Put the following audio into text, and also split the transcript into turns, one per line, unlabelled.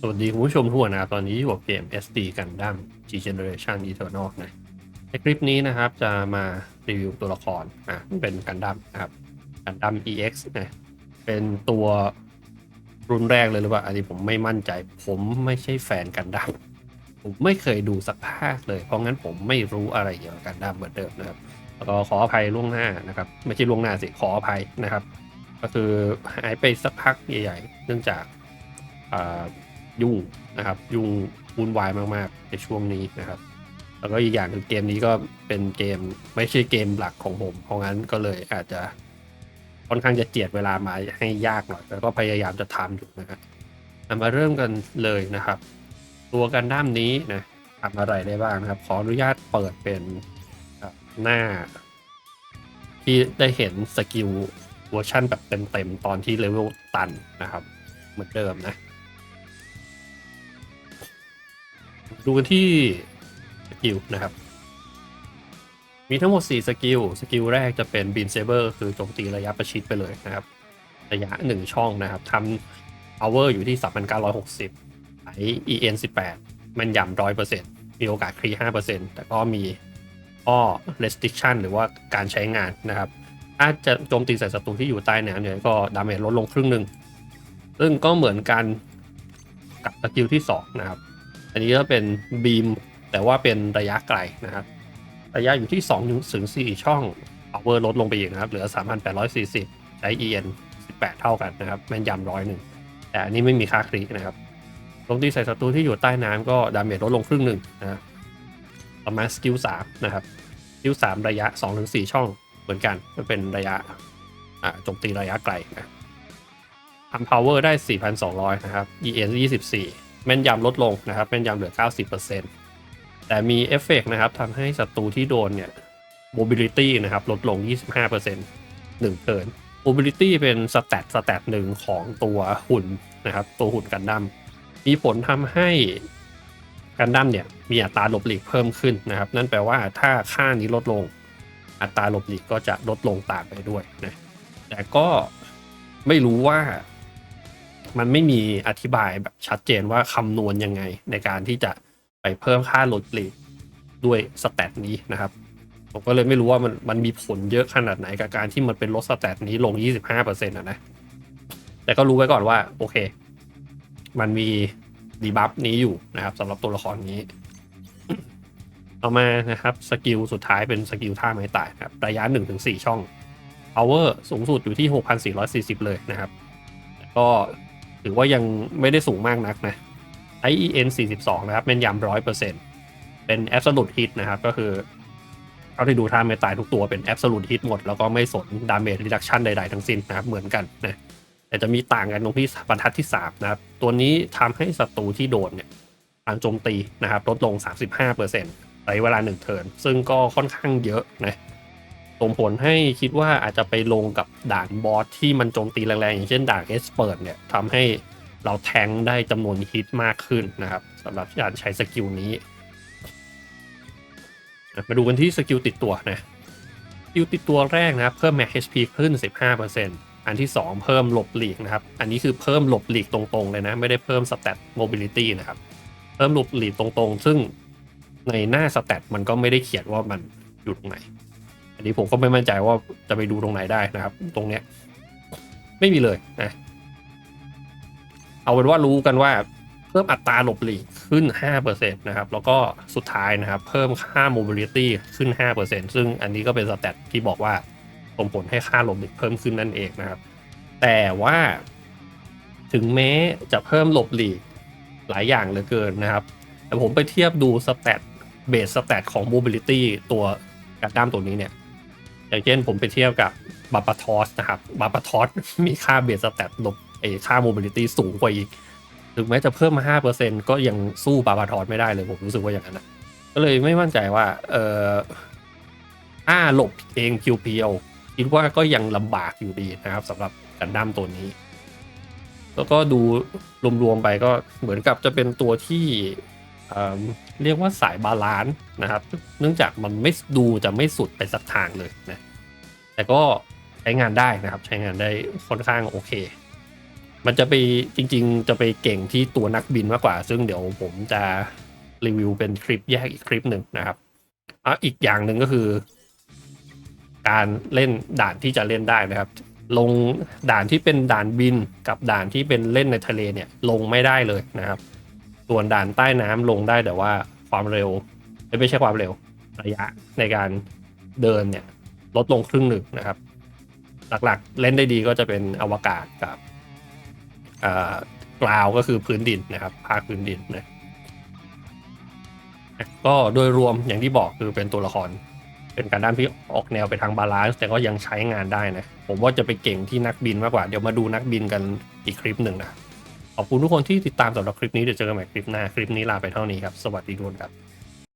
สวัสดีคุณผู้ชมทุกคนนะครับตอนนี้อยู่กับเกม SD Gundam G Generation Eternal นะในคลิปนี้นะครับจะมารีวิวตัวละครอะเป็นกันดั้มนะครับกันดั้ม EX นะเป็นตัวรุ่นแรกเลยหรือเปล่าอันนี้ผมไม่มั่นใจ ผมไม่ใช่แฟนกันดั้มผมไม่เคยดูสักภาคเลย เพราะงั้นผมไม่รู้อะไรเกี่ยวกับกันดั้มเหมือนเดิมนะครับแล้วก็ขออภัยล่วงหน้านะครับ ไม่ใช่ล่วงหน้าสิขออภัยนะครับ ก็คือหายไปสักพักใหญ่ ๆ เนื่องจากอ่า ยุ่งนะครับยุ่งวุ่นวายมากๆในช่วงนี้นะครับ แล้วก็อีกอย่างคือเกมนี้ก็เป็นเกมไม่ใช่เกมหลักของผม เพราะงั้นก็เลยอาจจะค่อนข้างจะเจียดเวลามาให้ยากหน่อยแต่ก็พยายามจะทำอยู่นะครับมาเริ่มกันเลยนะครับ ตัวกันด้ามนี้นะทำอะไรได้บ้างนะครับ ขออนุญาตเปิดเป็นหน้า ที่ได้เห็นสกิลเวอร์ชันแบบเต็มๆตอนที่เลเวลตันนะครับ เหมือนเดิมนะ ดูกันที่สกิลนะครับ มีทั้งหมด 4 สกิล สกิลแรกจะเป็น Beam Saber คือโจมตีระยะประชิดไปเลยนะครับ ระยะ 1 ช่องนะครับทำ power อยู่ที่ 3,960ไหล EN 18แมันยำ100%มีโอกาสครี5%แต่ก็มีข้อ restriction หรือว่าการใช้งานนะครับ ถ้าจะโจมตีใส่ศัตรูที่อยู่ใต้แนวเนี่ยก็ดาเมจลดลงครึ่งหนึ่งซึ่งก็เหมือนกันกับสกิลที่ 2 นะครับ อันนี้ก็เป็นบีมแต่ว่าเป็นระยะไกลนะครับ ระยะอยู่ที่2ถึง4ช่อง power ลดลงไปอีกนะครับ เหลือ 3,840 ใช้ EN 18 เท่ากันนะครับ แม่นยำร้อยหนึ่งแต่อันนี้ไม่มีค่าคลิกนะครับโจมตีใส่ศัตรูที่อยู่ใต้น้ำก็ดาเมจลดลงครึ่งหนึ่งนะประมาณสกิล3นะครับสกิล3ระยะ 2-4 ช่องเหมือนกันก็เป็นระยะโจมตีระยะไกลนะทำ power ได้ 4,200 นะครับ EN 24 แม่นยำลดลงนะครับแม่นยำเหลือ 90%แต่มีเอฟเฟกต์นะครับทำให้ศัตรูที่โดนเนี่ย mobility นะครับลดลง 25% 1เทิร์น mobility เป็นสแตทสแตทหนึ่งของตัวหุ่นนะครับ ตัวหุ่นกันดั้มมีผลทำให้กันดั้มเนี่ยมีอัตราหลบหลีกเพิ่มขึ้นนะครับ นั่นแปลว่าถ้าค่านี้ลดลง อัตราหลบหลีกก็จะลดลงตามไปด้วยนะแต่ก็ไม่รู้ว่า มันไม่มีอธิบายแบบชัดเจนว่าคำนวณยังไง ในการที่จะไปเพิ่มค่าลบหลีกด้วยสแตทนี้นะครับ ผมก็เลยไม่รู้ว่ามันมันมีผลเยอะขนาดไหนกับการที่มันเป็นลดสแตทนี้ลง 25%นะนะ แต่ก็รู้ไว้ก่อนว่าโอเค มันมีดีบัฟนี้อยู่นะครับสำหรับตัวละครนี้ต่อมานะครับสกิลสุดท้ายเป็นสกิลท่าไม้ตายครับระยะ 1-4 ช่อง power สูงสุดอยู่ที่ 6,440 เลยนะครับแต่ก็ ถือว่ายังไม่ได้สูงมากนักนะใช้ EN 42 นะครับแม่นยำ100%เปอร์เซ็น absolute hit นะครับ ก็คือเท่าที่ดูท่าไม้ตายทุกตัวเป็น absolute hit หมด แล้วก็ไม่สน damage reduction ใดๆ ทั้งสิ้นนะครับเหมือนกันนะแต่จะมีต่างกันตรงที่บรรทัดที่ 3 นะครับ ตัวนี้ทำให้ศัตรูที่โดนเนี่ยการโจมตีนะครับลดลง 35%ระยะเวลา 1 เทิร์นซึ่งก็ค่อนข้างเยอะนะ ส่งผลให้คิดว่าอาจจะไปลงกับด่านบอสที่มันโจมตีแรงๆ อย่างเช่นด่านเอสเปิดเนี่ยทำให้เราแทงได้จำนวนฮิตมากขึ้นนะครับสำหรับการใช้สกิลนี้ มาดูกันที่สกิลติดตัวนะสกิลติดตัวแรกนะครับ เพิ่ม max HP ขึ้น 15%อันที่ 2 เพิ่มหลบหลีกนะครับ อันนี้คือเพิ่มหลบหลีกตรงๆเลยนะ ไม่ได้เพิ่ม stat mobility นะครับ เพิ่มหลบหลีกตรงๆ ซึ่งในหน้า stat มันก็ไม่ได้เขียนว่ามันอยู่ตรงไหน นี้ผมก็ไม่มั่นใจว่าจะไปดูตรงไหนได้นะครับ ตรงเนี้ย ไม่มีเลยนะ เอาเป็นว่ารู้กันว่า เพิ่มอัตราหลบหลีกขึ้น 5%นะครับ แล้วก็สุดท้ายนะครับ เพิ่มค่า mobility ขึ้น 5%ซึ่งอันนี้ก็เป็นสแตทที่บอกว่าส่งผลให้ค่าหลบหลีกเพิ่มขึ้นนั่นเองนะครับ แต่ว่าถึงแม้จะเพิ่มหลบหลีกหลายอย่างเหลือเกินนะครับ แต่ผมไปเทียบดูสแตทเบสสแตทของ mobility ตัวกัดด้ามตัวนี้เนี่ย อย่างเช่นผมไปเทียบกับบาปาทอสนะครับบาปาทอสมีค่าเบสสแตทลบไอค่า mobility สูงกว่าอีกถึงแม้จะเพิ่มมา5%ก็ยังสู้บาบาทอสไม่ได้เลยผมรู้สึกว่าอย่างนั้นนะก็เลยไม่มั่นใจว่าเออถ้าหลบเองเพียวคิดว่าก็ยังลำบากอยู่ดีนะครับสำหรับกันดั้มตัวนี้ แล้วก็ดูรวมๆไปก็เหมือนกับจะเป็นตัวที่ เเรียกว่าสายบาลานซ์นะครับ เนื่องจากมันไม่ดูจะไม่สุดไปสักทางเลยนะ แต่ก็ใช้งานได้นะครับ ใช้งานได้ค่อนข้างโอเค มันจะไปจริง ๆ จะไปเก่งที่ตัวนักบินมากกว่า ซึ่งเดี๋ยวผมจะรีวิวเป็นคลิปแยกอีกคลิปหนึ่งนะครับอะอีกอย่างหนึ่งก็คือ การเล่นด่านที่จะเล่นได้นะครับ ลงด่านที่เป็นด่านบินกับด่านที่เป็นเล่นในทะเลเนี่ยลงไม่ได้เลยนะครับ ส่วนด่านใต้น้ำลงได้แต่ว่าความเร็ว ไม่ใช่ความเร็ว ระยะในการเดินเนี่ยลดลงครึ่งหนึ่งนะครับ หลักๆ เล่นได้ดีก็จะเป็นอวกาศกับกราวก็คือพื้นดินนะครับ ภาคพื้นดินนะก็โดยรวมอย่างที่บอกคือเป็นตัวละคร เป็นการด้านที่ออกแนวไปทางบาลานซ์แต่ก็ยังใช้งานได้นะ ผมว่าจะไปเก่งที่นักบินมากกว่า เดี๋ยวมาดูนักบินกันอีกคลิปหนึ่งนะ ขอบคุณทุกคนที่ติดตามสำหรับคลิปนี้เดี๋ยวเจอกันใหม่คลิปหน้า คลิปนี้ลาไปเท่านี้ครับ สวัสดีทุกคนครับ